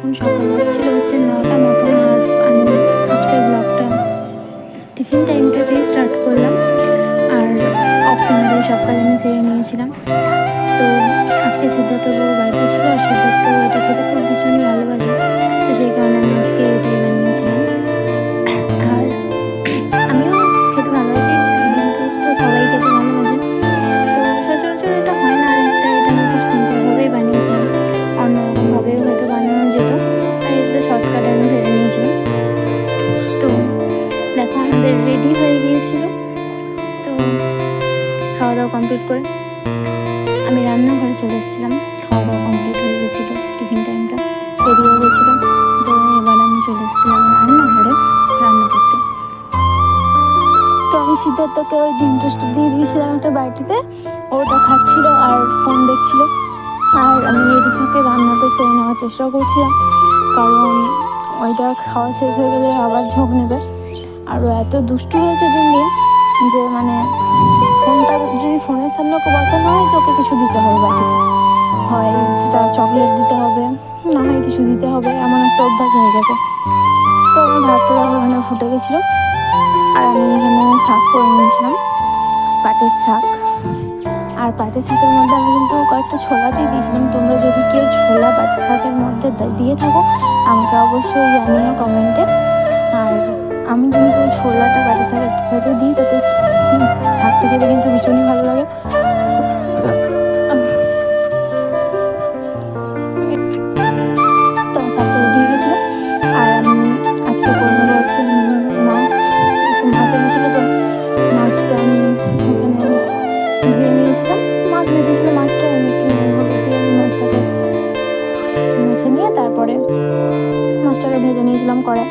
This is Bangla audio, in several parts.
এখন সকাল হচ্ছিল হচ্ছে নটা মতন আর আমি আজকের ব্লগটা টিফিন টাইমটাতেই স্টার্ট করলাম। আর অফ সব কাজ আমি সেরে নিয়েছিলাম। তো দাওয়া কমপ্লিট করে আমি রান্নাঘরে চলে এসেছিলাম। খাওয়া দাওয়া কমপ্লিট হয়ে গেছিল টিফিন টাইমটা হয়ে গেছিল। তো এবার আমি চলে এসেছিলাম রান্নাঘরে রান্না করতে। তো আমি সিদ্ধার্থকে ওই ডিম টোস্ট দিয়ে দিয়েছিলাম একটা বাটিতে। ওটা খাচ্ছিল আর ফোন দেখছিল। আর আমি এদিক থেকে রান্নাটা সেরে নেওয়ার চেষ্টা করছিলাম। কারণ ওইটা খাওয়া শেষ হয়ে গেলে আবার ঝোঁক নেবে। আর এত দুষ্টু হয়েছে দিন দিন। যে মানে ফোনটা যদি ফোনের সামনে ওকে বসানো হয় তো ওকে কিছু দিতে হবে বাটিতে হয় চকলেট দিতে হবে, না হয় কিছু দিতে হবে, এমন একটা অভ্যাস হয়ে গেছে। তো আমার ভাতটা ওখানে ফুটে গেছিল। আর আমি এখানে শাক করে নিয়েছিলাম, পাটের শাক। আর পাটের শাকের মধ্যে আমি কিন্তু কয়েকটা ছোলা দিয়ে দিয়েছিলাম। তোমরা যদি কেউ ছোলা পাটের শাকের মধ্যে দিয়ে থাকো, আমাকে অবশ্যই জানিও কমেন্টে আর আমি কিন্তু ছোলাটা পাটের শাকের সাথে দিই, তাতে শাকটা খেতে কিন্তু ভীষণই ভালো লাগে। একটু একটু তারপরে মাছটাকে ভেজে নিয়েছিলাম কড়াই।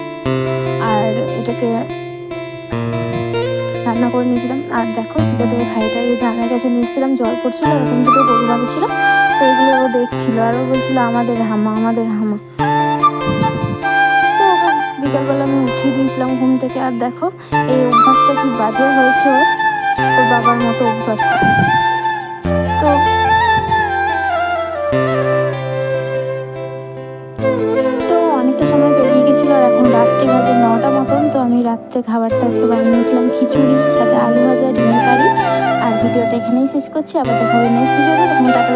রান্না করে নিয়েছিলাম। আর দেখো সেটা থেকে ভাইটা এই জানার কাছে নিয়েছিলাম, জল পড়ছিল, এরকম দুটো গরু বাঁধা ছিল তো এগুলো ও দেখছিল, আর ও বলছিল, আমাদের হামা আমাদের হামা। তো বিকালবেলা আমি উঠিয়ে দিয়েছিলাম ঘুম থেকে। আর দেখো, এই অভ্যাসটা কি বাজে হয়েছে ওর বাবার মতো অভ্যাস। আমি রাত্রে খাবারটা আজকে বানিয়েছিলাম খিচুড়ি, সাথে আলু ভাজা ডিম কারি। আর ভিডিওটা এখানেই শেষ করছি, আবার দেখা হবে নেক্সট ভিডিওতে তখন টাটা